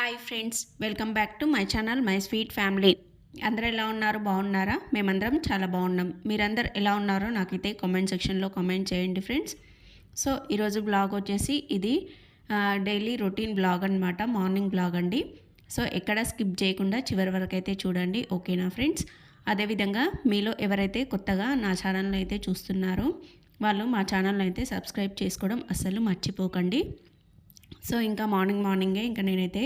Hi friends welcome back to my channel my sweet family అందరూ ఎలా ఉన్నారు? బాగున్నారా? మేమందరం చాలా బాగున్నాం. మీరందరూ ఎలా ఉన్నారో నాకైతే కామెంట్ సెక్షన్లో కామెంట్ చేయండి ఫ్రెండ్స్ సో ఈరోజు బ్లాగ్ వచ్చేసి ఇది డైలీ రొటీన్ బ్లాగ్ అనమాట మార్నింగ్ బ్లాగ్ అండి. సో ఎక్కడ స్కిప్ చేయకుండా చివరి వరకు అయితే చూడండి ఓకేనా ఫ్రెండ్స్ అదేవిధంగా మీలో ఎవరైతే కొత్తగా నా ఛానల్ని అయితే చూస్తున్నారో వాళ్ళు మా ఛానల్ని అయితే సబ్స్క్రైబ్ చేసుకోవడం అస్సలు మర్చిపోకండి. సో ఇంకా మార్నింగ్ మార్నింగే ఇంకా నేనైతే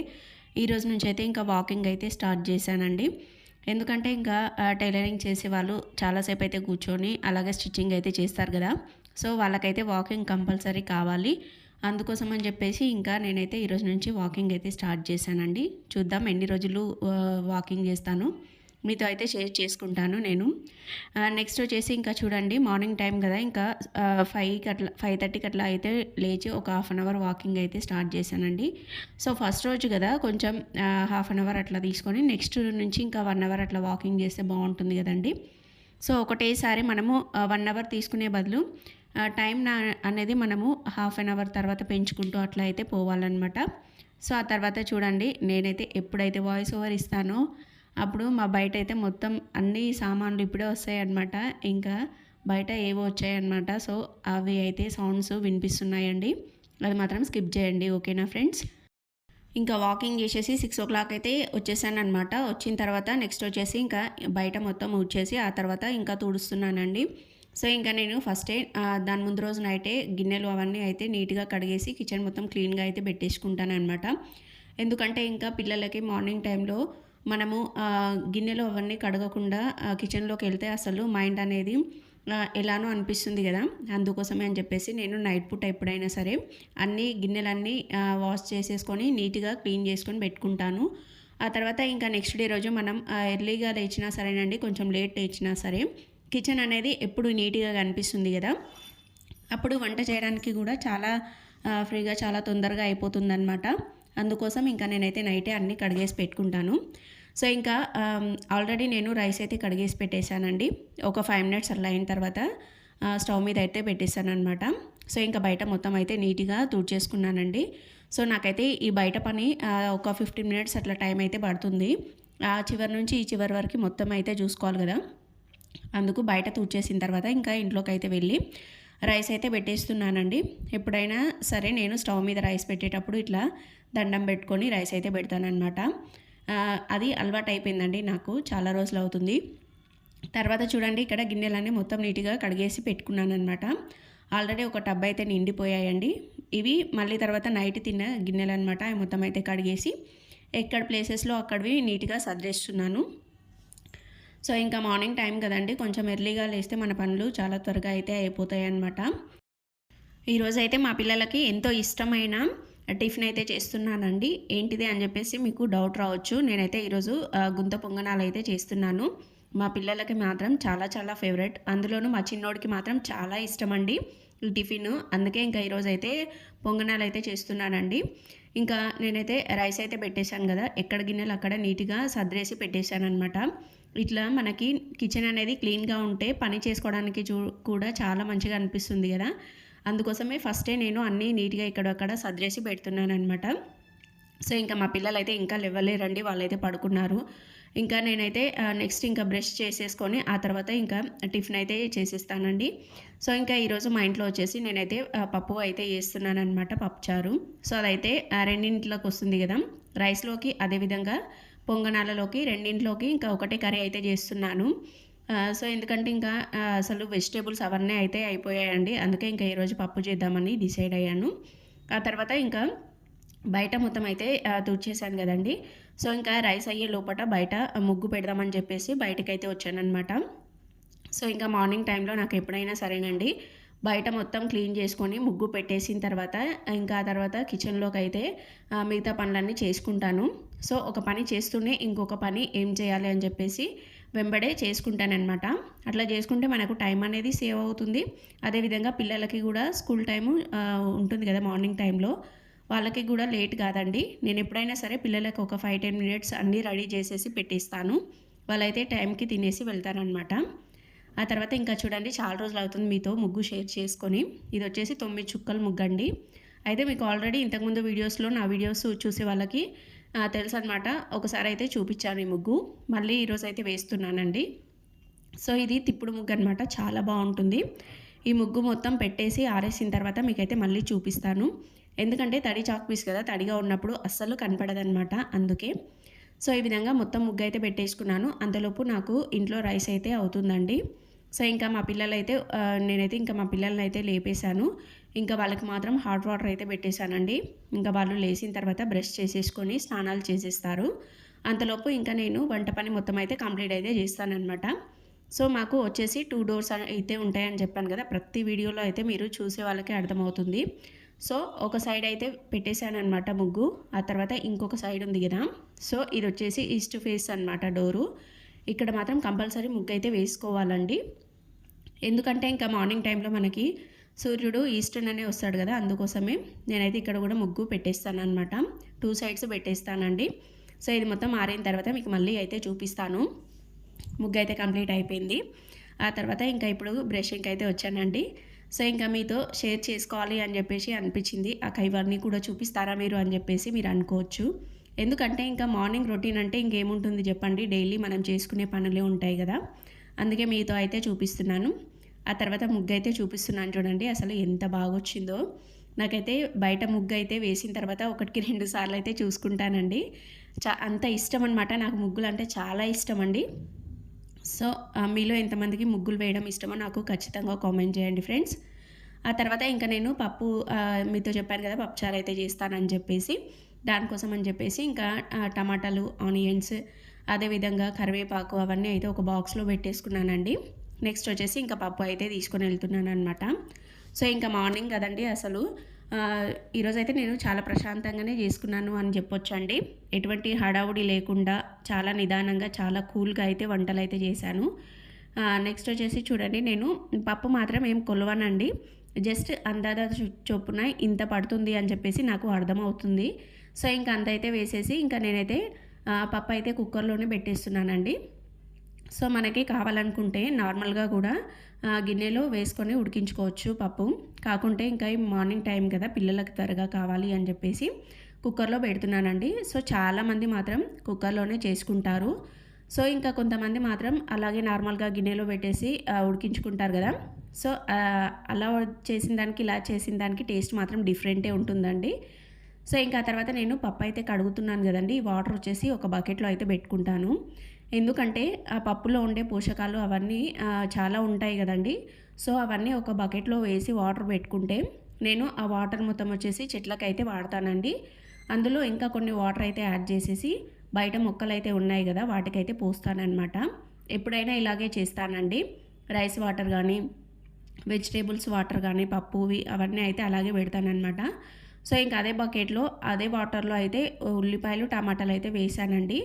ఈ రోజు నుంచి అయితే ఇంకా వాకింగ్ అయితే స్టార్ట్ చేశానండి. ఎందుకంటే ఇంకా టైలరింగ్ చేసే వాళ్ళు చాలాసేపు అయితే కూర్చొని అలాగే స్టిచ్చింగ్ అయితే చేస్తారు కదా. సో వాళ్ళకైతే వాకింగ్ కంపల్సరీ కావాలి. అందుకోసం అని చెప్పేసి ఇంకా నేనైతే ఈ రోజు నుంచి వాకింగ్ అయితే స్టార్ట్ చేశానండి. చూద్దాం ఎన్ని రోజులు వాకింగ్ చేస్తాను. మీతో అయితే షేర్ చేసుకుంటాను నేను. నెక్స్ట్ వచ్చేసి ఇంకా చూడండి మార్నింగ్ టైం కదా ఇంకా ఫైవ్కి అట్లా ఫైవ్ థర్టీకి అట్లా అయితే లేచి ఒక హాఫ్ అన్ అవర్ వాకింగ్ అయితే స్టార్ట్ చేశానండి. సో ఫస్ట్ రోజు కదా కొంచెం హాఫ్ అన్ అవర్ అట్లా తీసుకొని నెక్స్ట్ నుంచి ఇంకా వన్ అవర్ అట్లా వాకింగ్ చేస్తే బాగుంటుంది కదండి. సో ఒకటేసారి మనము వన్ అవర్ తీసుకునే బదులు టైం నా అనేది మనము హాఫ్ అన్ అవర్ తర్వాత పెంచుకుంటూ అట్లా అయితే పోవాలన్నమాట. సో ఆ తర్వాత చూడండి నేనైతే ఎప్పుడైతే వాయిస్ ఓవర్ ఇస్తానో అప్పుడు మా బయట అయితే మొత్తం అన్ని సామాన్లు ఇప్పుడే వస్తాయన్నమాట. ఇంకా బయట ఏవో వచ్చాయన్నమాట. సో అవి అయితే సౌండ్స్ వినిపిస్తున్నాయండి. అది మాత్రం స్కిప్ చేయండి. ఓకేనా ఫ్రెండ్స్ ఇంకా వాకింగ్ చేసేసి సిక్స్ ఓ క్లాక్ అయితే వచ్చేసాను అనమాట వచ్చిన తర్వాత నెక్స్ట్ వచ్చేసి ఇంకా బయట మొత్తం ఊడ్చేసి ఆ తర్వాత ఇంకా తుడుస్తున్నానండి. సో ఇంకా నేను ఫస్టే దాని ముందు రోజు నైటే గిన్నెలు అవన్నీ అయితే నీట్గా కడిగేసి కిచెన్ మొత్తం క్లీన్గా అయితే పెట్టేసుకుంటాను అనమాట ఎందుకంటే ఇంకా పిల్లలకి మార్నింగ్ టైంలో మనము గిన్నెలో గిన్నెలు అవన్నీ కడగకుండా కిచెన్లోకి వెళ్తే అసలు మైండ్ అనేది ఎలానో అనిపిస్తుంది కదా. అందుకోసమే అని చెప్పేసి నేను నైట్ పూట ఎప్పుడైనా సరే అన్ని గిన్నెలన్నీ వాష్ చేసేసుకొని నీట్గా క్లీన్ చేసుకొని పెట్టుకుంటాను. ఆ తర్వాత ఇంకా నెక్స్ట్ డే రోజు మనం ఎర్లీగా లేచినా సరేనండి కొంచెం లేట్ లేచినా సరే కిచెన్ అనేది ఎప్పుడు నీట్గా కనిపిస్తుంది కదా. అప్పుడు వంట చేయడానికి కూడా చాలా ఫ్రీగా చాలా తొందరగా అయిపోతుందన్నమాట. అందుకోసం ఇంకా నేనైతే నైటే అన్నీ కడిగేసి పెట్టుకుంటాను. సో ఇంకా ఆల్రెడీ నేను రైస్ అయితే కడిగేసి పెట్టేశానండి. ఒక ఫైవ్ మినిట్స్ అలా అయిన తర్వాత స్టవ్ మీద అయితే పెట్టేశాను అనమాట సో ఇంకా బయట మొత్తం అయితే నీట్గా తుడిచేసుకున్నానండి. సో నాకైతే ఈ బయట పని ఒక ఫిఫ్టీన్ మినిట్స్ అట్లా టైం అయితే పడుతుంది. ఆ చివరి నుంచి ఈ చివరి వరకు మొత్తం అయితే చూసుకోవాలి కదా. అందుకు బయట తుడిచేసిన తర్వాత ఇంకా ఇంట్లోకి అయితే వెళ్ళి రైస్ అయితే పెట్టేస్తున్నానండి. ఎప్పుడైనా సరే నేను స్టవ్ మీద రైస్ పెట్టేటప్పుడు ఇట్లా దండం పెట్టుకొని రైస్ అయితే పెడతానమాట అది అలవాటు అయిపోయిందండి నాకు చాలా రోజులు అవుతుంది. తర్వాత చూడండి ఇక్కడ గిన్నెలన్నీ మొత్తం నీట్గా కడిగేసి పెట్టుకున్నాను అనమాట ఆల్రెడీ ఒక టబ్ అయితే నిండిపోయాయండి. ఇవి మళ్ళీ తర్వాత నైట్ తిన్న గిన్నెలు అనమాట మొత్తం అయితే కడిగేసి ఎక్కడ ప్లేసెస్లో అక్కడివి నీట్గా సర్దేస్తున్నాను. సో ఇంకా మార్నింగ్ టైం కదండి. కొంచెం ఎర్లీగా లేస్తే మన పనులు చాలా త్వరగా అయితే అయిపోతాయి అన్నమాట. ఈరోజు అయితే మా పిల్లలకి ఎంతో ఇష్టమైన టిఫిన్ అయితే చేస్తున్నానండి. ఏంటిది అని చెప్పేసి మీకు డౌట్ రావచ్చు. నేనైతే ఈరోజు గుంత పొంగనాలు అయితే చేస్తున్నాను. మా పిల్లలకి మాత్రం చాలా చాలా ఫేవరెట్. అందులోనూ మా చిన్నోడికి మాత్రం చాలా ఇష్టం అండి ఈ టిఫిన్. అందుకే ఇంకా ఈరోజు అయితే పొంగనాలు అయితే చేస్తున్నానండి. ఇంకా నేనైతే రైస్ అయితే పెట్టేశాను కదా. ఎక్కడ గిన్నెలు అక్కడ నీట్గా సద్రేసి పెట్టేశాను అనమాట ఇట్లా మనకి కిచెన్ అనేది క్లీన్గా ఉంటే పని చేసుకోవడానికి చూ కూడా చాలా మంచిగా అనిపిస్తుంది కదా. అందుకోసమే ఫస్టే నేను అన్నీ నీట్గా ఇక్కడక్కడ సర్దేసి పెడుతున్నాను అనమాట సో ఇంకా మా పిల్లలు అయితే ఇంకా లేవలేరండి వాళ్ళైతే పడుకున్నారు. ఇంకా నేనైతే నెక్స్ట్ ఇంకా బ్రష్ చేసేసుకొని ఆ తర్వాత ఇంకా టిఫిన్ అయితే చేసేస్తానండి. సో ఇంకా ఈరోజు మా ఇంట్లో వచ్చేసి నేనైతే పప్పు అయితే చేస్తున్నాను అనమాట పప్పుచారు. సో అదైతే ఆ, రెండింటిలోకి వస్తుంది కదా. రైస్లోకి అదేవిధంగా పొంగనాలలోకి రెండింటిలోకి ఇంకా ఒకటే కర్రీ అయితే చేస్తున్నాను. సో ఎందుకంటే ఇంకా అసలు వెజిటేబుల్స్ అవన్నీ అయితే అయిపోయాయండి. అందుకే ఇంకా ఈరోజు పప్పు చేద్దామని డిసైడ్ అయ్యాను. ఆ తర్వాత ఇంకా బయట మొత్తం అయితే తుడిచేసాను కదండి. సో ఇంకా రైస్ అయ్యే లోపల బయట ముగ్గు పెడదామని చెప్పేసి బయటకైతే వచ్చానమాట సో ఇంకా మార్నింగ్ టైంలో నాకు ఎప్పుడైనా సరేనండి. బయట మొత్తం క్లీన్ చేసుకొని ముగ్గు పెట్టేసిన తర్వాత ఇంకా ఆ తర్వాత కిచెన్లోకి అయితే మిగతా పనులన్నీ చేసుకుంటాను. సో ఒక పని చేస్తూనే ఇంకొక పని ఏం చేయాలి అని చెప్పేసి వెంబడే చేసుకుంటానన్నమాట. అట్లా చేసుకుంటే మనకు టైం అనేది సేవ్ అవుతుంది. అదేవిధంగా పిల్లలకి కూడా స్కూల్ టైము ఉంటుంది కదా మార్నింగ్ టైంలో. వాళ్ళకి కూడా లేట్ కాదండి. నేను ఎప్పుడైనా సరే పిల్లలకు ఒక ఫైవ్ టెన్ మినిట్స్ అన్నీ రెడీ చేసేసి పెట్టిస్తాను. వాళ్ళైతే టైంకి తినేసి వెళ్తారనమాట ఆ తర్వాత ఇంకా చూడండి చాలా రోజులు అవుతుంది మీతో ముగ్గు షేర్ చేసుకొని. ఇది వచ్చేసి తొమ్మిది చుక్కలు ముగ్గు అండి అయితే మీకు ఆల్రెడీ ఇంతకుముందు వీడియోస్లో నా వీడియోస్ చూసే వాళ్ళకి తెలుసు అనమాట ఒకసారి అయితే చూపించాను ఈ ముగ్గు. మళ్ళీ ఈరోజు అయితే వేస్తున్నానండి. సో ఇది తిప్పుడు ముగ్గు అనమాట చాలా బాగుంటుంది. ఈ ముగ్గు మొత్తం పెట్టేసి ఆరేసిన తర్వాత మీకైతే మళ్ళీ చూపిస్తాను. ఎందుకంటే తడి చాక్ పీస్ కదా తడిగా ఉన్నప్పుడు అస్సలు కనపడదనమాట అందుకే. సో ఈ విధంగా మొత్తం ముగ్గు అయితే పెట్టేసుకున్నాను. అంతలోపు నాకు ఇంట్లో రైస్ అయితే అవుతుందండి. సో ఇంకా మా పిల్లలు అయితే నేనైతే ఇంకా మా పిల్లల్ని అయితే లేపేశాను. ఇంకా వాళ్ళకి మాత్రం హాట్ వాటర్ అయితే పెట్టేశానండి. ఇంకా వాళ్ళు లేచిన తర్వాత బ్రష్ చేసేసుకొని స్నానాలు చేసేస్తారు. అంతలోపు ఇంకా నేను వంట పని మొత్తం అయితే కంప్లీట్ అయితే చేస్తానన్నమాట. సో మాకు వచ్చేసి టూ డోర్స్ అయితే ఉంటాయని చెప్పాను కదా ప్రతి వీడియోలో అయితే మీరు చూసే వాళ్ళకి అర్థమవుతుంది. సో ఒక సైడ్ అయితే పెట్టేశాను అనమాట ముగ్గు ఆ తర్వాత ఇంకొక సైడ్ ఉంది కదా. సో ఇది వచ్చేసి ఈస్ట్ ఫేస్ అనమాట డోరు. ఇక్కడ మాత్రం కంపల్సరీ ముగ్గు అయితే వేసుకోవాలండి. ఎందుకంటే ఇంకా మార్నింగ్ టైంలో మనకి సూర్యుడు ఈస్టర్న్ అనే వస్తాడు కదా అందుకోసమే నేనైతే ఇక్కడ కూడా ముగ్గు పెట్టేస్తాను అనమాట టూ సైడ్స్ పెట్టేస్తానండి. సో ఇది మొత్తం ఆరిన తర్వాత మీకు మళ్ళీ అయితే చూపిస్తాను. ముగ్గు అయితే కంప్లీట్ అయిపోయింది. ఆ తర్వాత ఇంకా ఇప్పుడు బ్రషింగ్కి అయితే వచ్చానండి. సో ఇంకా మీతో షేర్ చేసుకోవాలి అని చెప్పేసి అనిపించింది. ఆ కైవర్ని కూడా చూపిస్తారా మీరు అని చెప్పేసి మీరు అనుకోవచ్చు. ఎందుకంటే ఇంకా మార్నింగ్ రొటీన్ అంటే ఇంకేముంటుంది చెప్పండి. డైలీ మనం చేసుకునే పనులే ఉంటాయి కదా. అందుకే మీతో అయితే చూపిస్తున్నాను. ఆ తర్వాత ముగ్గు అయితే చూపిస్తున్నాను చూడండి అసలు ఎంత బాగా వచ్చిందో నాకైతే బయట ముగ్గు అయితే వేసిన తర్వాత ఒకటికి రెండు సార్లు అయితే చూసుకుంటానండి. చా అంత ఇష్టం అనమాట నాకు ముగ్గులు అంటే చాలా ఇష్టం అండి సో మీలో ఎంతమందికి ముగ్గులు వేయడం ఇష్టమో నాకు ఖచ్చితంగా కామెంట్ చేయండి ఫ్రెండ్స్. ఆ తర్వాత ఇంకా నేను పప్పు మీతో చెప్పాను కదా పప్పుచారు అయితే చేస్తానని చెప్పేసి దానికోసం అని చెప్పేసి ఇంకా టమాటాలు ఆనియన్స్ అదేవిధంగా కరివేపాకు అవన్నీ అయితే ఒక బాక్స్లో పెట్టేసుకున్నానండి. నెక్స్ట్ వచ్చేసి ఇంకా పప్పు అయితే తీసుకొని వెళ్తున్నాను అనమాట సో ఇంకా మార్నింగ్ కదండి అసలు. ఈరోజైతే నేను చాలా ప్రశాంతంగానే చేసుకున్నాను అని చెప్పొచ్చండి. ఎటువంటి హడావుడి లేకుండా చాలా నిదానంగా చాలా కూల్గా అయితే వంటలు అయితే చేశాను. నెక్స్ట్ వచ్చేసి చూడండి నేను పప్పు మాత్రం ఏం కొలవనండి. జస్ట్ అందాద చొప్పున ఇంత పడుతుంది అని చెప్పేసి నాకు అర్థమవుతుంది. సో ఇంకా అంత అయితే వేసేసి ఇంకా నేనైతే పప్పు అయితే కుక్కర్లోనే పెట్టేస్తున్నానండి. సో మనకి కావాలనుకుంటే నార్మల్గా కూడా గిన్నెలో వేసుకొని ఉడికించుకోవచ్చు పప్పు. కాకుంటే ఇంకా మార్నింగ్ టైం కదా పిల్లలకు త్వరగా కావాలి అని చెప్పేసి కుక్కర్లో పెడుతున్నానండి. సో చాలామంది మాత్రం కుక్కర్లోనే చేసుకుంటారు. సో ఇంకా కొంతమంది మాత్రం అలాగే నార్మల్గా గిన్నెలో పెట్టేసి ఉడికించుకుంటారు కదా. సో అలా చేసిన దానికి ఇలా చేసిన దానికి టేస్ట్ మాత్రం డిఫరెంటే ఉంటుందండి. సో ఇంకా తర్వాత నేను పప్పు అయితే కడుగుతున్నాను కదండి. వాటర్ వచ్చేసి ఒక బకెట్లో అయితే పెట్టుకుంటాను. ఎందుకంటే ఆ పప్పులో ఉండే పోషకాలు అవన్నీ చాలా ఉంటాయి కదండి. సో అవన్నీ ఒక బకెట్లో వేసి వాటర్ పెట్టుకుంటే నేను ఆ వాటర్ మొత్తం వచ్చేసి చెట్లకు అయితే వాడతానండి. అందులో ఇంకా కొన్ని వాటర్ అయితే యాడ్ చేసేసి బయట మొక్కలు అయితే ఉన్నాయి కదా వాటికైతే పోస్తానన్నమాట. ఎప్పుడైనా ఇలాగే చేస్తానండి. రైస్ వాటర్ కానీ వెజిటేబుల్స్ వాటర్ కానీ పప్పువి అవన్నీ అయితే అలాగే పెడతానమాట సో ఇంకా అదే బకెట్లో అదే వాటర్లో అయితే ఉల్లిపాయలు టమాటాలు అయితే వేసానండి.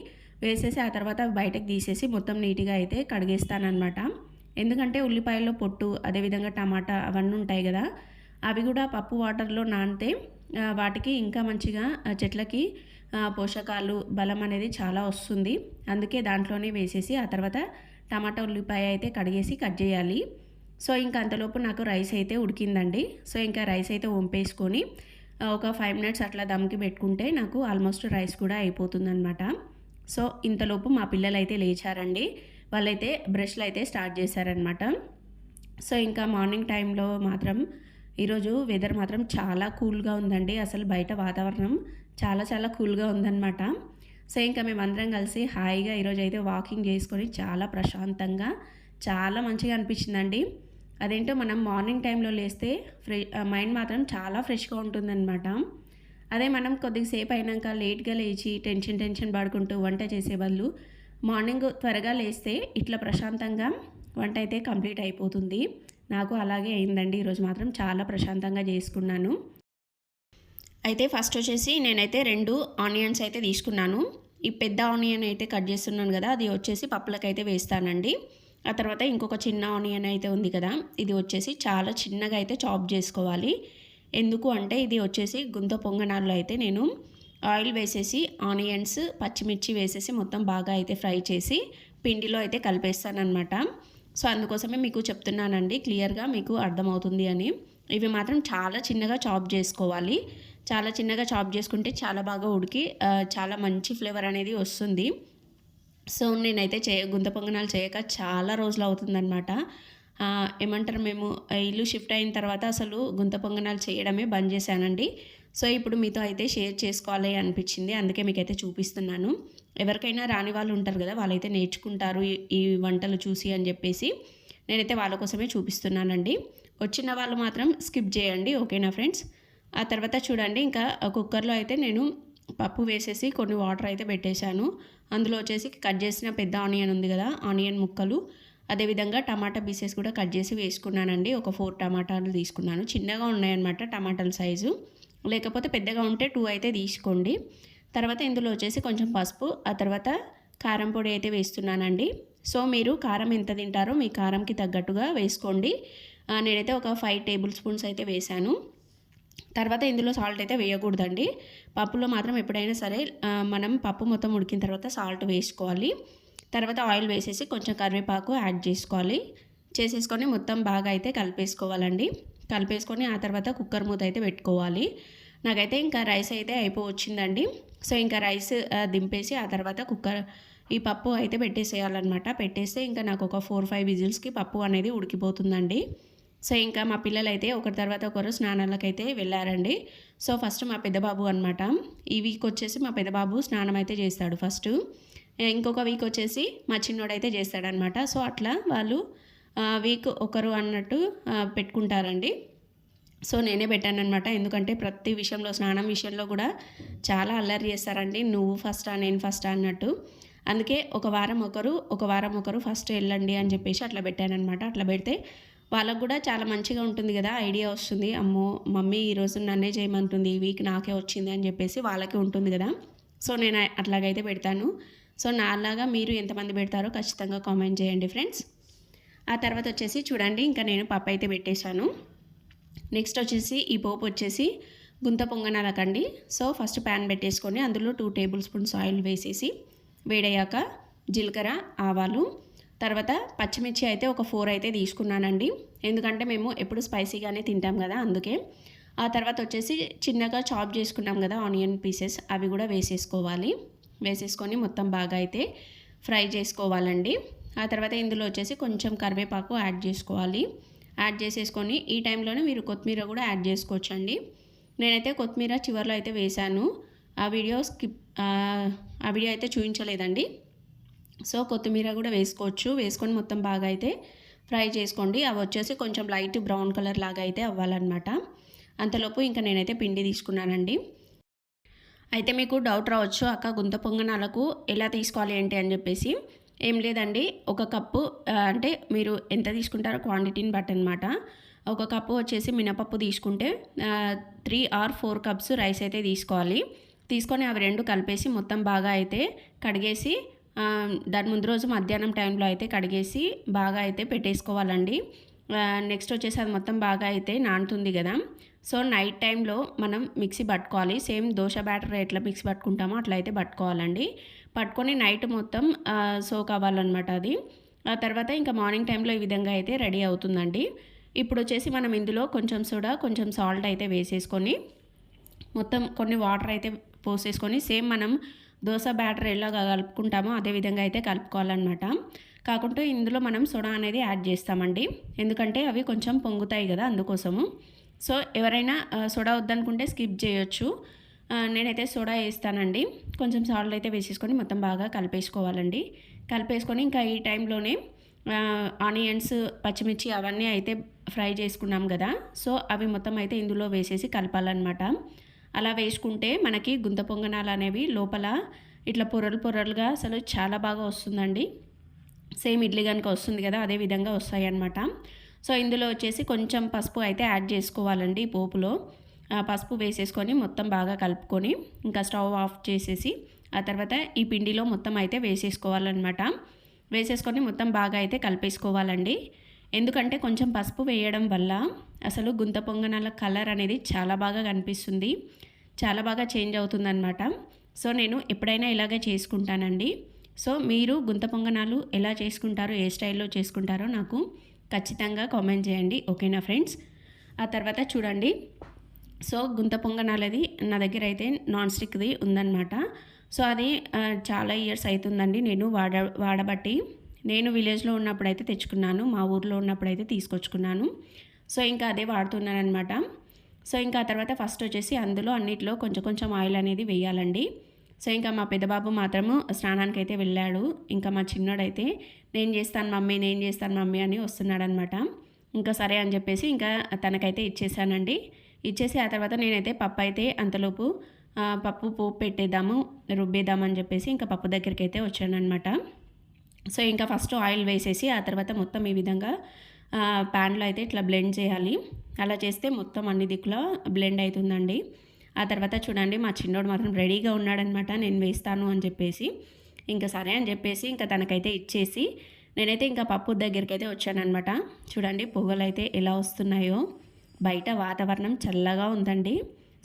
వేసేసి ఆ తర్వాత బయటకు తీసేసి మొత్తం నీట్గా అయితే కడిగేస్తానమాట ఎందుకంటే ఉల్లిపాయల్లో పొట్టు అదేవిధంగా టమాటా అవన్నీ ఉంటాయి కదా అవి కూడా పప్పు వాటర్లో నానితే వాటికి ఇంకా మంచిగా చెట్లకి పోషకాలు బలం అనేది చాలా వస్తుంది. అందుకే దాంట్లోనే వేసేసి ఆ తర్వాత టమాటా ఉల్లిపాయ అయితే కడిగేసి కట్ చేయాలి. సో ఇంకా అంతలోపు నాకు రైస్ అయితే ఉడికిందండి. సో ఇంకా రైస్ అయితే వంపేసుకొని ఒక ఫైవ్ మినిట్స్ అట్లా దమ్కి పెట్టుకుంటే నాకు ఆల్మోస్ట్ రైస్ కూడా అయిపోతుందన్నమాట. సో ఇంతలోపు మా పిల్లలు అయితే లేచారండి. వాళ్ళైతే బ్రష్లు అయితే స్టార్ట్ చేశారనమాట సో ఇంకా మార్నింగ్ టైంలో మాత్రం ఈరోజు వెదర్ మాత్రం చాలా కూల్గా ఉందండి. అసలు బయట వాతావరణం చాలా చాలా కూల్గా ఉందన్నమాట. సో ఇంకా మేమందరం కలిసి హాయిగా ఈరోజు అయితే వాకింగ్ చేసుకొని చాలా ప్రశాంతంగా చాలా మంచిగా అనిపించిందండి. అదేంటో మనం మార్నింగ్ టైంలో లేస్తే ఫ్రె మైండ్ మాత్రం చాలా ఫ్రెష్గా ఉంటుందన్నమాట. అదే మనం కొద్దిసేపు అయినాక లేట్గా లేచి టెన్షన్ టెన్షన్ పడుకుంటూ వంట చేసే బదులు మార్నింగ్ త్వరగా లేస్తే ఇట్లా ప్రశాంతంగా వంట అయితే కంప్లీట్ అయిపోతుంది. నాకు అలాగే అయిందండి. ఈరోజు మాత్రం చాలా ప్రశాంతంగా చేసుకున్నాను. అయితే ఫస్ట్ వచ్చేసి నేనైతే రెండు ఆనియన్స్ అయితే తీసుకున్నాను. ఈ పెద్ద ఆనియన్ అయితే కట్ చేస్తున్నాను కదా అది వచ్చేసి పప్పులకైతే వేస్తానండి. ఆ తర్వాత ఇంకొక చిన్న ఆనియన్ అయితే ఉంది కదా ఇది వచ్చేసి చాలా చిన్నగా అయితే చాప్ చేసుకోవాలి. ఎందుకు అంటే ఇది వచ్చేసి గుంత పొంగనాల్లో అయితే నేను ఆయిల్ వేసేసి ఆనియన్స్ పచ్చిమిర్చి వేసేసి మొత్తం బాగా అయితే ఫ్రై చేసి పిండిలో అయితే కలిపేస్తానమాట సో అందుకోసమే మీకు చెప్తున్నానండి క్లియర్గా మీకు అర్థమవుతుంది అని. ఇవి మాత్రం చాలా చిన్నగా చాప్ చేసుకోవాలి. చాలా చిన్నగా చాప్ చేసుకుంటే చాలా బాగా ఉడికి చాలా మంచి ఫ్లేవర్ అనేది వస్తుంది. సో నేనైతే చే గుంత పొంగనాలు చేయక చాలా రోజులు అవుతుందన్నమాట. ఏమంటారు మేము ఇల్లు షిఫ్ట్ అయిన తర్వాత అసలు గుంత పొంగనాలు చేయడమే బంద్ చేశానండి. సో ఇప్పుడు మీతో అయితే షేర్ చేసుకోవాలి అనిపించింది అందుకే మీకైతే చూపిస్తున్నాను. ఎవరికైనా రాని వాళ్ళు ఉంటారు కదా వాళ్ళైతే నేర్చుకుంటారు ఈ- ఈ వంటలు చూసి అని చెప్పేసి నేనైతే వాళ్ళ కోసమే చూపిస్తున్నానండి. వచ్చిన వాళ్ళు మాత్రం స్కిప్ చేయండి ఓకేనా ఫ్రెండ్స్? ఆ తర్వాత చూడండి ఇంకా కుక్కర్లో అయితే నేను పప్పు వేసేసి కొన్ని వాటర్ అయితే పెట్టేశాను. అందులో వచ్చేసి కట్ చేసిన పెద్ద ఆనియన్ ఉంది కదా ఆనియన్ ముక్కలు. అదేవిధంగా టమాటా పీసెస్ కూడా కట్ చేసి వేసుకున్నానండి. ఒక ఫోర్ టమాటాలు తీసుకున్నాను. చిన్నగా ఉన్నాయన్నమాట టమాటాల సైజు. లేకపోతే పెద్దగా ఉంటే టూ అయితే తీసుకోండి. తర్వాత ఇందులో వచ్చేసి కొంచెం పసుపు ఆ తర్వాత కారం పొడి అయితే వేస్తున్నానండి. సో మీరు కారం ఎంత తింటారో మీ కారంకి తగ్గట్టుగా వేసుకోండి. నేనైతే ఒక ఫైవ్ టేబుల్ స్పూన్స్ అయితే వేశాను. తర్వాత ఇందులో సాల్ట్ అయితే వేయకూడదండి. పప్పులో మాత్రం ఎప్పుడైనా సరే మనం పప్పు మొత్తం ఉడికిన తర్వాత సాల్ట్ వేసుకోవాలి. తర్వాత ఆయిల్ వేసేసి కొంచెం కరివేపాకు యాడ్ చేసుకోవాలి. చేసేసుకొని మొత్తం బాగా అయితే కలిపేసుకోవాలండి. కలిపేసుకొని ఆ తర్వాత కుక్కర్ మూత అయితే పెట్టుకోవాలి. నాకైతే ఇంకా రైస్ అయితే అయిపోవచ్చిందండి. సో ఇంకా రైస్ దింపేసి ఆ తర్వాత కుక్కర్ ఈ పప్పు అయితే పెట్టేసేయాలన్నమాట. పెట్టేస్తే ఇంకా నాకు ఒక ఫోర్ ఫైవ్ విజిల్స్కి పప్పు అనేది ఉడికిపోతుందండి. సో ఇంకా మా పిల్లలైతే ఒకరి తర్వాత ఒకరు స్నానాలకైతే వెళ్ళారండి. సో ఫస్ట్ మా పెద్దబాబు అనమాట ఈ వీక్ వచ్చేసి మా పెద్దబాబు స్నానం అయితే చేస్తాడు ఫస్ట్. ఇంకొక వీక్ వచ్చేసి మా చిన్నోడైతే చేస్తాడనమాట సో అట్లా వాళ్ళు వీక్ ఒకరు అన్నట్టు పెట్టుకుంటారండి. సో నేనే పెట్టాను అనమాట ఎందుకంటే ప్రతి విషయంలో స్నానం విషయంలో కూడా చాలా అల్లరి చేస్తారండి. నువ్వు ఫస్టా నేను ఫస్టా అన్నట్టు. అందుకే ఒక వారం ఒకరు ఒక వారం ఒకరు ఫస్ట్ వెళ్ళండి అని చెప్పేసి అట్లా పెట్టాను అనమాట అట్లా పెడితే వాళ్ళకు కూడా చాలా మంచిగా ఉంటుంది కదా ఐడియా వస్తుంది. అమ్మో మమ్మీ ఈరోజు నన్నే చేయమంటుంది ఈ వీక్ నాకే వచ్చింది అని చెప్పేసి వాళ్ళకి ఉంటుంది కదా. సో నేను అట్లాగైతే పెడతాను. సో నాలాగా మీరు ఎంతమంది పెడతారో ఖచ్చితంగా కామెంట్ చేయండి ఫ్రెండ్స్. ఆ తర్వాత వచ్చేసి చూడండి ఇంకా నేను పప్పు అయితే పెట్టేశాను. నెక్స్ట్ వచ్చేసి ఈ పోపు వచ్చేసి గుంత పొంగనాలకండి. సో ఫస్ట్ ప్యాన్ పెట్టేసుకొని అందులో టూ టేబుల్ స్పూన్స్ ఆయిల్ వేసేసి వేడయ్యాక జీలకర్ర ఆవాలు తర్వాత పచ్చిమిర్చి అయితే ఒక ఫోర్ అయితే తీసుకున్నానండి. ఎందుకంటే మేము ఎప్పుడు స్పైసీగానే తింటాం కదా అందుకే. ఆ తర్వాత వచ్చేసి చిన్నగా చాప్ చేసుకున్నాం కదా ఆనియన్ పీసెస్ అవి కూడా వేసేసుకోవాలి. వేసేసుకొని మొత్తం బాగా అయితే ఫ్రై చేసుకోవాలండి. ఆ తర్వాత ఇందులో వచ్చేసి కొంచెం కరివేపాకు యాడ్ చేసుకోవాలి. యాడ్ చేసేసుకొని ఈ టైంలోనే మీరు కొత్తిమీర కూడా యాడ్ చేసుకోవచ్చండి. నేనైతే కొత్తిమీర చివరిలో అయితే వేశాను. ఆ వీడియో స్కిప్ ఆ, ఆ వీడియో అయితే చూపించలేదండి. సో కొత్తిమీర కూడా వేసుకోవచ్చు. వేసుకొని మొత్తం బాగా అయితే ఫ్రై చేసుకోండి. అవి వచ్చేసి కొంచెం లైట్ బ్రౌన్ కలర్ లాగా అయితే అవ్వాలన్నమాట. అంతలోపు ఇంకా నేనైతే పిండి తీసుకున్నానండి. అయితే మీకు డౌట్ రావచ్చు అక్క గుంత పొంగనాలకు ఎలా తీసుకోవాలి ఏంటి? అని చెప్పేసి. ఏం లేదండి. ఒక కప్పు అంటే మీరు ఎంత తీసుకుంటారో క్వాంటిటీని బట్టి అనమాట ఒక కప్పు వచ్చేసి మినపప్పు తీసుకుంటే three or four cups rice అయితే తీసుకోవాలి. తీసుకొని అవి రెండు కలిపేసి మొత్తం బాగా అయితే కడిగేసి దాని ముందు రోజు మధ్యాహ్నం టైంలో అయితే కడిగేసి బాగా అయితే పెట్టేసుకోవాలండి. నెక్స్ట్ వచ్చేసి అది మొత్తం బాగా అయితే నానుతుంది కదా. సో నైట్ టైంలో మనం మిక్సీ పట్టుకోవాలి. సేమ్ దోశ బ్యాటర్ ఎట్లా మిక్సీ పట్టుకుంటామో అట్లా అయితే పట్టుకోవాలండి. పట్టుకొని నైట్ మొత్తం సోక్ అవ్వాలన్నమాట అది. ఆ తర్వాత ఇంకా మార్నింగ్ టైంలో ఈ విధంగా అయితే రెడీ అవుతుందండి. ఇప్పుడు వచ్చేసి మనం ఇందులో కొంచెం సోడా కొంచెం సాల్ట్ అయితే వేసేసుకొని మొత్తం కొన్ని వాటర్ అయితే పోసేసుకొని సేమ్ మనం దోశ బ్యాటర్ ఎలా కలుపుకుంటామో అదే విధంగా అయితే కలుపుకోవాలన్నమాట. కాకుంటే ఇందులో మనం సోడా అనేది యాడ్ చేస్తామండి. ఎందుకంటే అవి కొంచెం పొంగుతాయి కదా అందుకోసము. సో ఎవరైనా సోడా వద్దనుకుంటే స్కిప్ చేయొచ్చు. నేనైతే సోడా వేస్తానండి. కొంచెం సాల్ట్ అయితే వేసేసుకొని మొత్తం బాగా కలిపేసుకోవాలండి. కలిపేసుకొని ఇంకా ఈ టైంలోనే ఆనియన్స్ పచ్చిమిర్చి అవన్నీ అయితే ఫ్రై చేసుకున్నాం కదా. సో అవి మొత్తం అయితే ఇందులో వేసేసి కలపాలన్నమాట. అలా వేసుకుంటే మనకి గుంత పొంగనాలు అనేవి లోపల ఇట్లా పొరలు పొరలుగా అసలు చాలా బాగా వస్తుందండి. సేమ్ ఇడ్లీ కనుక వస్తుంది కదా అదే విధంగా వస్తాయి అన్నమాట సో ఇందులో వచ్చేసి కొంచెం పసుపు అయితే యాడ్ చేసుకోవాలండి పోపులో. పసుపు వేసేసుకొని మొత్తం బాగా కలుపుకొని ఇంకా స్టవ్ ఆఫ్ చేసేసి ఆ తర్వాత ఈ పిండిలో మొత్తం అయితే వేసేసుకోవాలన్నమాట. వేసేసుకొని మొత్తం బాగా అయితే కలిపేసుకోవాలండి. ఎందుకంటే కొంచెం పసుపు వేయడం వల్ల అసలు గుంత పొంగనాల కలర్ అనేది చాలా బాగా కనిపిస్తుంది. చాలా బాగా చేంజ్ అవుతుందన్నమాట. సో నేను ఎప్పుడైనా ఇలాగే చేసుకుంటానండి. సో మీరు గుంత పొంగనాలు ఎలా చేసుకుంటారో ఏ స్టైల్లో చేసుకుంటారో నాకు ఖచ్చితంగా కామెంట్ చేయండి. ఓకేనా ఫ్రెండ్స్? ఆ తర్వాత చూడండి. సో గుంత పొంగనాలది నా దగ్గర అయితే నాన్ స్టిక్ది ఉందన్నమాట. సో అది చాలా ఇయర్స్ అవుతుందండి. నేను వాడ వాడబట్టి నేను విలేజ్లో ఉన్నప్పుడు అయితే తెచ్చుకున్నాను మా ఊర్లో ఉన్నప్పుడు అయితే తీసుకొచ్చుకున్నాను. సో ఇంకా అదే వాడుతున్నాను అనమాట సో ఇంకా తర్వాత ఫస్ట్ వచ్చేసి అందులో అన్నిట్లో కొంచెం కొంచెం ఆయిల్ అనేది వేయాలండి. సో ఇంకా మా పెద్దబాబు మాత్రము స్నానానికి అయితే వెళ్ళాడు. ఇంకా మా చిన్నోడైతే నేను చేస్తాను మమ్మీ నేను చేస్తాను మమ్మీ అని వస్తున్నాడనమాట ఇంకా సరే అని చెప్పేసి ఇంకా తనకైతే ఇచ్చేసానండి. ఇచ్చేసి ఆ తర్వాత నేనైతే పప్పు అయితే అంతలోపు పప్పు పోపు పెట్టేద్దాము రుబ్బేద్దామని చెప్పేసి ఇంకా పప్పు దగ్గరికి అయితే వచ్చానమాట సో ఇంకా ఫస్ట్ ఆయిల్ వేసేసి ఆ తర్వాత మొత్తం ఈ విధంగా ప్యాన్లో అయితే ఇట్లా బ్లెండ్ చేయాలి. అలా చేస్తే మొత్తం అన్ని దిక్కులో బ్లెండ్ అవుతుందండి ఆ తర్వాత చూడండి మా చిన్నోడు మాత్రం రెడీగా ఉన్నాడనమాట నేను వేస్తాను అని చెప్పేసి. ఇంకా సరే అని చెప్పేసి ఇంకా తనకైతే ఇచ్చేసి నేనైతే ఇంకా పప్పు దగ్గరికి అయితే వచ్చానమాట చూడండి పొగలు అయితే ఎలా వస్తున్నాయో. బయట వాతావరణం చల్లగా ఉందండి.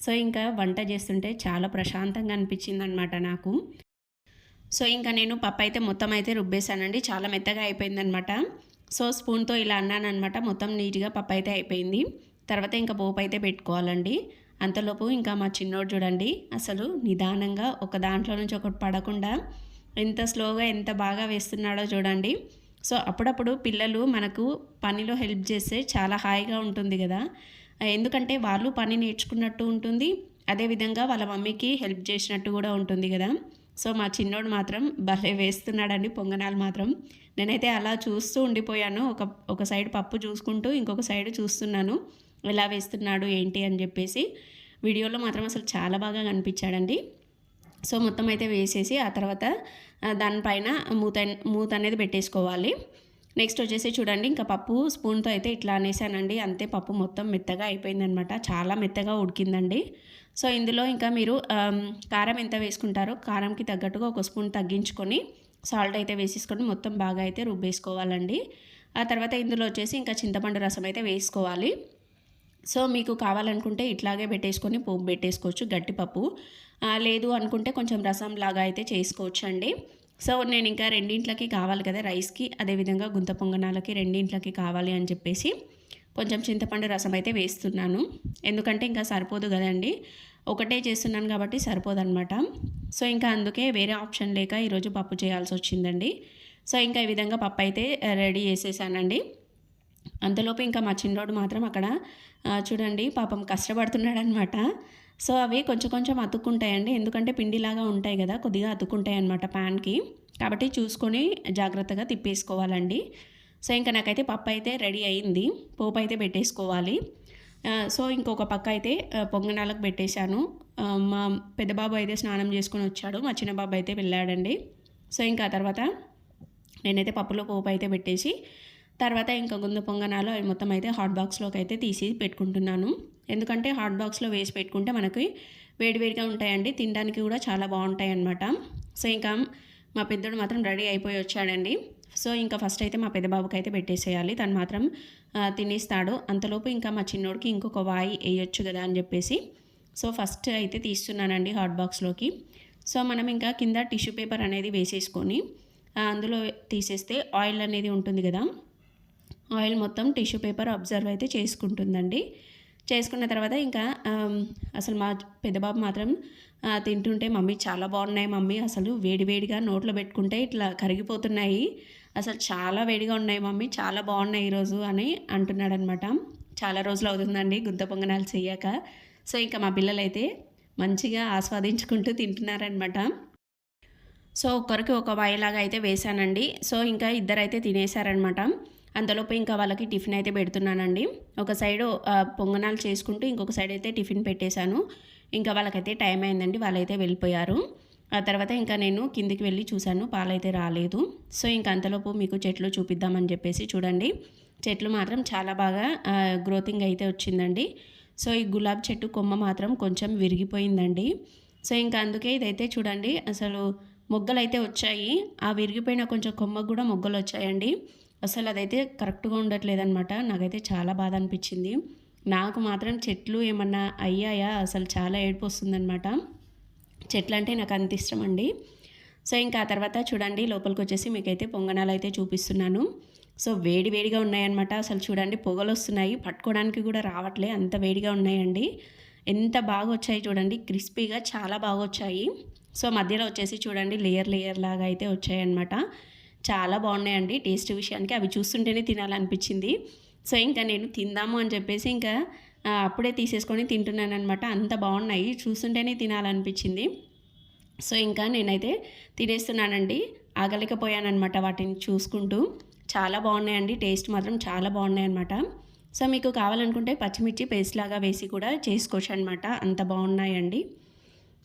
సో ఇంకా వంట చేస్తుంటే చాలా ప్రశాంతంగా అనిపించింది అనమాట నాకు. సో ఇంకా నేను పప్పు అయితే మొత్తం అయితే రుబ్బేశానండి. చాలా మెత్తగా అయిపోయిందనమాట. సో స్పూన్తో ఇలా అన్నానమాట మొత్తం నీట్గా పప్పు అయితే అయిపోయింది. తర్వాత ఇంకా పోపు అయితే పెట్టుకోవాలండి. అంతలోపు ఇంకా మా చిన్నోడు చూడండి అసలు నిదానంగా ఒక దాంట్లో నుంచి ఒకటి పడకుండా ఎంత స్లోగా ఎంత బాగా వేస్తున్నాడో చూడండి. సో అప్పుడప్పుడు పిల్లలు మనకు పనిలో హెల్ప్ చేస్తే చాలా హాయిగా ఉంటుంది కదా. ఎందుకంటే వాళ్ళు పని నేర్చుకున్నట్టు ఉంటుంది. అదేవిధంగా వాళ్ళ మమ్మీకి హెల్ప్ చేసినట్టు కూడా ఉంటుంది కదా. సో మా చిన్నోడు మాత్రం భలే వేస్తున్నాడండి పొంగనాలు మాత్రం. నేనైతే అలా చూస్తూ ఉండిపోయాను. ఒక ఒక సైడ్ పప్పు చూసుకుంటూ ఇంకొక సైడ్ చూస్తున్నాను. ఎలా వేస్తున్నాడు ఏంటి అని చెప్పేసి. వీడియోలో మాత్రం అసలు చాలా బాగా కనిపించాడండి. సో మొత్తం అయితే వేసేసి ఆ తర్వాత దానిపైన మూత మూత అనేది పెట్టేసుకోవాలి. నెక్స్ట్ వచ్చేసి చూడండి ఇంకా పప్పు స్పూన్తో అయితే ఇట్లా అనేసానండి. అంతే పప్పు మొత్తం మెత్తగా అయిపోయిందనమాట. చాలా మెత్తగా ఉడికిందండి. సో ఇందులో ఇంకా మీరు కారం ఎంత వేసుకుంటారో కారంకి తగ్గట్టుగా ఒక స్పూన్ తగ్గించుకొని సాల్ట్ అయితే వేసేసుకొని మొత్తం బాగా అయితే రుబ్బేసుకోవాలండి. ఆ తర్వాత ఇందులో వచ్చేసి ఇంకా చింతపండు రసం అయితే వేసుకోవాలి. సో మీకు కావాలనుకుంటే ఇట్లాగే పెట్టేసుకొని పోపు పెట్టేసుకోవచ్చు గట్టిపప్పు లేదు అనుకుంటే కొంచెం రసం లాగా అయితే చేసుకోవచ్చు అండి సో నేను ఇంకా రెండింట్లకి కావాలి కదా రైస్కి అదేవిధంగా గుంత పొంగనాలకి రెండింట్లకి కావాలి అని చెప్పేసి కొంచెం చింతపండు రసం అయితే వేస్తున్నాను. ఎందుకంటే ఇంకా సరిపోదు కదండి. ఒకటే చేస్తున్నాను కాబట్టి సరిపోదన్నమాట. సో ఇంకా అందుకే వేరే ఆప్షన్ లేక ఈరోజు పప్పు చేయాల్సి వచ్చిందండి. సో ఇంకా ఈ విధంగా పప్పు అయితే రెడీ చేసేసానండి. అంతలోపు ఇంకా మా చిన్నోడు మాత్రం అక్కడ చూడండి పాపం కష్టపడుతున్నాడనమాట సో అవి కొంచెం కొంచెం అతుక్కుంటాయండి. ఎందుకంటే పిండిలాగా ఉంటాయి కదా కొద్దిగా అతుక్కుంటాయి అనమాట ప్యాన్కి. కాబట్టి చూసుకొని జాగ్రత్తగా తిప్పేసుకోవాలండి. సో ఇంకా నాకైతే పప్పు అయితే రెడీ అయింది. పోపు అయితే పెట్టేసుకోవాలి. సో ఇంకొక పక్క అయితే పొంగనాలకు పెట్టేశాను. మా పెద్ద బాబు అయితే స్నానం చేసుకొని వచ్చాడు. మా చిన్న బాబు అయితే వెళ్ళాడండి. సో ఇంకా తర్వాత నేనైతే పప్పులో పోపు అయితే పెట్టేసి తర్వాత ఇంకా గుంద పొంగనాలు అవి మొత్తం అయితే హాట్ బాక్స్లోకి అయితే తీసి పెట్టుకుంటున్నాను. ఎందుకంటే హాట్ బాక్స్లో వేసి పెట్టుకుంటే మనకి వేడివేడిగా ఉంటాయండి తినడానికి కూడా చాలా బాగుంటాయి అన్నమాట. సో ఇంకా మా పెద్దోడు మాత్రం రెడీ అయిపోయి వచ్చాడండి. సో ఇంకా ఫస్ట్ అయితే మా పెద్ద బాబుకి అయితే పెట్టేసేయాలి. తను మాత్రం తినేస్తాడు. అంతలోపు ఇంకా మా చిన్నోడికి ఇంకొక వాయి వేయొచ్చు కదా అని చెప్పేసి. సో ఫస్ట్ అయితే తీస్తున్నానండి హాట్ బాక్స్లోకి సో మనం ఇంకా కింద టిష్యూ పేపర్ అనేది వేసేసుకొని అందులో తీసేస్తే ఆయిల్ అనేది ఉంటుంది కదా. ఆయిల్ మొత్తం టిష్యూ పేపర్ అబ్జర్వ్ అయితే చేసుకుంటుందండి. చేసుకున్న తర్వాత ఇంకా అసలు మా పెద్దబాబు మాత్రం తింటుంటే మమ్మీ చాలా బాగున్నాయి మమ్మీ అసలు వేడివేడిగా నోట్లో పెట్టుకుంటే ఇట్లా కరిగిపోతున్నాయి. అసలు చాలా వేడిగా ఉన్నాయి మమ్మీ చాలా బాగున్నాయి ఈరోజు అని అంటున్నాడు అనమాట చాలా రోజులు అవుతుందండి గుంత పొంగనాలు చేయక సో ఇంకా మా పిల్లలైతే మంచిగా ఆస్వాదించుకుంటూ తింటున్నారనమాట. సో ఒక్కరికి ఒక వాయిలాగా అయితే వేశానండి. సో ఇంకా ఇద్దరైతే తినేశారనమాట. అంతలోపు ఇంకా వాళ్ళకి టిఫిన్ అయితే పెడుతున్నానండి. ఒక సైడు పొంగనాలు చేసుకుంటూ ఇంకొక సైడ్ అయితే టిఫిన్ పెట్టేశాను. ఇంకా వాళ్ళకైతే టైం అయిందండి వాళ్ళైతే వెళ్ళిపోయారు. ఆ తర్వాత ఇంకా నేను కిందికి వెళ్ళి చూశాను పాలైతే రాలేదు. సో ఇంకా అంతలోపు మీకు చెట్లు చూపిద్దామని చెప్పేసి చూడండి. చెట్లు మాత్రం చాలా బాగా గ్రోతింగ్ అయితే వచ్చిందండి. సో ఈ గులాబీ చెట్టు కొమ్మ మాత్రం కొంచెం విరిగిపోయిందండి. సో ఇంకా అందుకే ఇదైతే చూడండి అసలు మొగ్గలు అయితే వచ్చాయి. ఆ విరిగిపోయిన కొంచెం కొమ్మకు కూడా మొగ్గలు వచ్చాయండి అసలు అదైతే కరెక్ట్గా ఉండట్లేదన్నమాట. నాకైతే చాలా బాధ అనిపించింది నాకు మాత్రం చెట్లు ఏమన్నా అయ్యాయా? అసలు చాలా ఏడుపు వస్తుందన్నమాట చెట్లు అంటే నాకు అంత ఇష్టం అండి సో ఇంకా ఆ తర్వాత చూడండి లోపలికి వచ్చేసి మీకైతే పొంగనాలు అయితే చూపిస్తున్నాను. సో వేడి వేడిగా ఉన్నాయన్నమాట. అసలు చూడండి పొగలు వస్తున్నాయి పట్టుకోవడానికి కూడా రావట్లే. అంత వేడిగా ఉన్నాయండి. ఎంత బాగా వచ్చాయి చూడండి. క్రిస్పీగా చాలా బాగా వచ్చాయి సో మధ్యలో వచ్చేసి చూడండి లేయర్ లేయర్ లాగా అయితే వచ్చాయన్నమాట. చాలా బాగున్నాయండి. టేస్ట్ విషయానికి అవి చూస్తుంటేనే తినాలనిపించింది. సో ఇంకా నేను తిందాము అని చెప్పేసి ఇంకా అప్పుడే తీసేసుకొని తింటున్నాను అనమాట అంత బాగున్నాయి. చూస్తుంటేనే తినాలనిపించింది. సో ఇంకా నేనైతే తినేస్తున్నానండి. ఆగలేకపోయానమాట వాటిని చూసుకుంటూ. చాలా బాగున్నాయండి. టేస్ట్ మాత్రం చాలా బాగున్నాయి అనమాట సో మీకు కావాలనుకుంటే పచ్చిమిర్చి పేస్ట్ లాగా వేసి కూడా చేసుకోవచ్చు అనమాట అంత బాగున్నాయండి.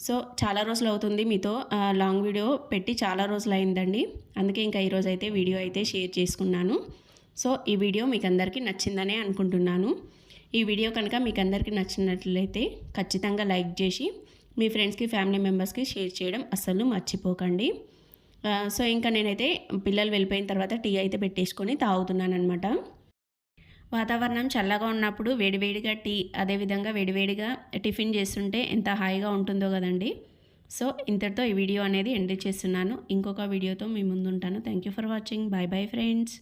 సో చాలా రోజులు అవుతుంది మీతో లాంగ్ వీడియో పెట్టి చాలా రోజులు అయిందండి అందుకే ఇంకా ఈరోజు అయితే వీడియో అయితే షేర్ చేసుకున్నాను. సో ఈ వీడియో మీకు అందరికీ నచ్చిందనే అనుకుంటున్నాను. ఈ వీడియో కనుక మీకు అందరికీ నచ్చినట్లయితే ఖచ్చితంగా లైక్ చేసి మీ ఫ్రెండ్స్కి ఫ్యామిలీ మెంబర్స్కి షేర్ చేయడం అస్సలు మర్చిపోకండి. సో ఇంకా నేనైతే పిల్లలు వెళ్ళిపోయిన తర్వాత టీ అయితే పెట్టేసుకొని తాగుతున్నాను అనమాట వాతావరణం చల్లగా ఉన్నప్పుడు వేడివేడిగా టీ అదేవిధంగా వేడివేడిగా టిఫిన్ చేస్తుంటే ఎంత హాయిగా ఉంటుందో కదండి. సో ఇంతటితో ఈ వీడియో అనేది ఎండ్ చేస్తున్నాను. ఇంకొక వీడియోతో మీ ముందు ఉంటాను thank you for watching bye bye friends